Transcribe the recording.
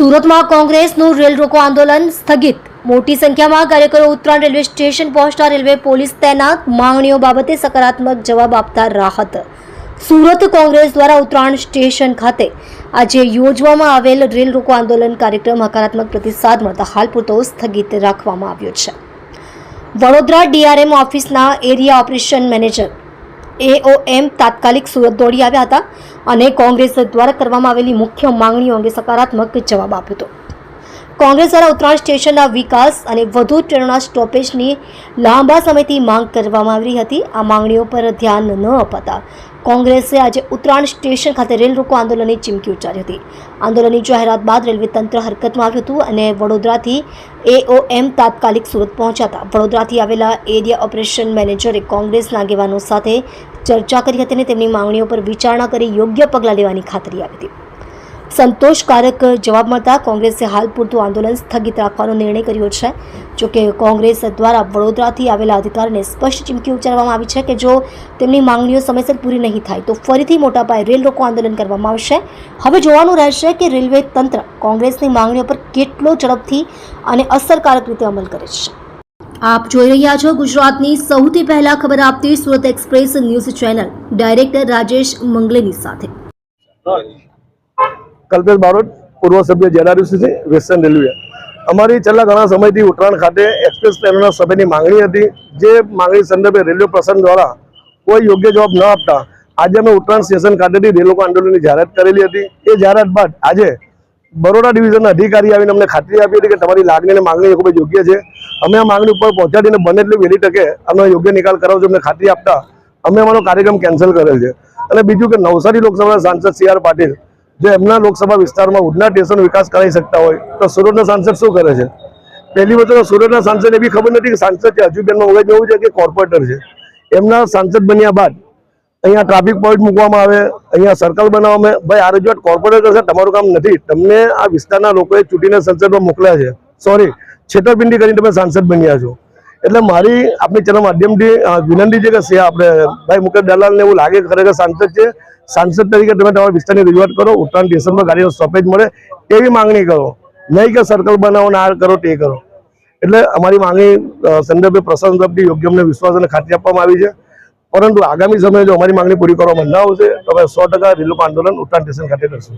સુરતમાં કોંગ્રેસનું રેલ રોકો આંદોલન સ્થગિત. મોટી સંખ્યામાં કાર્યકરો ઉત્તરાયણ રેલવે સ્ટેશન પહોંચતા રેલવે પોલીસ તૈનાત. માંગણીઓ બાબતે સકારાત્મક જવાબ આપતા રાહત. સુરત કોંગ્રેસ દ્વારા ઉત્તરાયણ સ્ટેશન ખાતે આજે યોજવામાં આવેલ રેલ રોકો આંદોલન કાર્યક્રમ હકારાત્મક પ્રતિસાદ મળતા હાલ પૂરતો સ્થગિત રાખવામાં આવ્યો છે. વડોદરા ડીઆરએમ ઓફિસના એરિયા ઓપરેશન મેનેજર એઓએમ તાત્કાલિક સુરત દોડી આવ્યા હતા અને કોંગ્રેસ દ્વારા કરવામાં આવેલી મુખ્ય માંગણીઓ અંગે સકારાત્મક જવાબ આપ્યો હતો. કોંગ્રેસ દ્વારા ઉત્તરાયણ સ્ટેશનના વિકાસ અને વધુ ટ્રેનોના સ્ટોપેજની લાંબા સમયથી માંગ કરવામાં આવી હતી. આ માંગણીઓ પર ધ્યાન ન અપાતા કોંગ્રેસે આજે ઉત્તરાયણ સ્ટેશન ખાતે રેલ રોકો આંદોલનની ચીમકી ઉચ્ચારી હતી. આંદોલનની જાહેરાત બાદ રેલવે તંત્ર હરકતમાં આવ્યું હતું અને વડોદરાથી એઓએમ તાત્કાલિક સુરત પહોંચ્યા હતા. વડોદરાથી આવેલા એરિયા ઓપરેશન મેનેજરે કોંગ્રેસના આગેવાનો સાથે ચર્ચા કરી હતી અને તેમની માંગણીઓ પર વિચારણા કરી યોગ્ય પગલાં લેવાની ખાતરી આપી હતી. સંતોષકારક જવાબ મળતા કોંગ્રેસે હાલ પૂરતું આંદોલન સ્થગિત રાખવાનો નિર્ણય કર્યો છે. જોકે કોંગ્રેસ દ્વારા વડોદરાથી આવેલા અધિકારીને સ્પષ્ટ ચીમકી ઉચ્ચારવામાં આવી છે કે જો તેમની માંગણીઓ સમયસર પૂરી નહીં થાય, તો ફરીથી મોટા પાયે રેલ રોકો આંદોલન કરવામાં આવશે. હવે જોવાનું રહેશે કે રેલવે તંત્ર કોંગ્રેસની માંગણીઓ પર કેટલો ઝડપથી અને અસરકારક રીતે અમલ કરે છે. આપ જોઈ રહ્યા છો ગુજરાતની સૌથી પહેલા ખબર આપતી Surat express news channel, director Rajesh Mangleni સાથે. કલ્પેશ બારોટ, પૂર્વ સભ્ય જેઆરયુસી છે વેસ્ટર્ન રેલવે. અમારી છેલ્લા ઘણા સમયથી ઉત્તરાયણ ખાતે એક્સપ્રેસ ટ્રેનોના સભ્યની માંગણી હતી. જે માંગણી સંદર્ભે રેલવે પ્રશાસન દ્વારા કોઈ યોગ્ય જવાબ ન આપતા આજે અમે ઉત્તરાયણ સ્ટેશન ખાતેથી રેલવે આંદોલનની જાહેરાત કરેલી હતી. એ જાહેરાત બાદ આજે બરોડા ડિવિઝનના અધિકારી આવીને અમને ખાતરી આપી હતી કે તમારી લાગણી અને માંગણી ખૂબ યોગ્ય છે. અમે આ માંગણી ઉપર પહોંચાડીને બને એટલી વહેલી તકે અમે યોગ્ય નિકાલ કરાવજો અમને ખાતરી આપતા અમે અમારો કાર્યક્રમ કેન્સલ કરેલ છે. અને બીજું કે નવસારી લોકસભાના સાંસદ સી પાટીલ જો એમના લોકસભા વિસ્તારમાં ઉડના સ્ટેશન વિકાસ કરાવી શકતા હોય, તો સુરતના સાંસદ શું કરે છે? પહેલી વસ્તુ સુરતના સાંસદ એવી ખબર નથી કે સાંસદ છે હજુબેનમાં મગજ એવું છે કે કોર્પોરેટર છે. એમના સાંસદ બન્યા બાદ અહીંયા ટ્રાફિક પોઈન્ટ મૂકવામાં આવે, અહીંયા સર્કલ બનાવવામાં ભાઈ, આ રજૂઆત કોર્પોરેટર કરશે તમારું કામ નથી. તમને આ વિસ્તારના લોકોએ ચૂંટીને સંસદમાં મોકલ્યા છે. સોરી છેતરપિંડી કરીને તમે સાંસદ બન્યા છો. એટલે મારી આપણી ચેનલ માધ્યમથી વિનંતી છે કે આપણે, ભાઈ મુકેશ દલાલને એવું લાગે ખરેખર સાંસદ છે, સાંસદ તરીકે તમે તમારા વિસ્તારની રજૂઆત કરો, ઉત્તરાયણ, ડિસેમ્બર ગાડીનો સ્ટોપેજ મળે એવી માંગણી કરો. નહીં કે સર્કલ બનાવો આ કરો, તે કરો. એટલે અમારી માંગણી સંદર્ભે પ્રશાસન તરફથી યોગ્ય અમને વિશ્વાસ અને ખાતરી આપવામાં આવી છે. પરંતુ આગામી સમયે જો અમારી માંગણી પૂરી કરવામાં ન આવશે તો અમે સો ટકા રેલવે આંદોલન ઉત્તરાયણ સ્ટેશન ખાતે કરશું.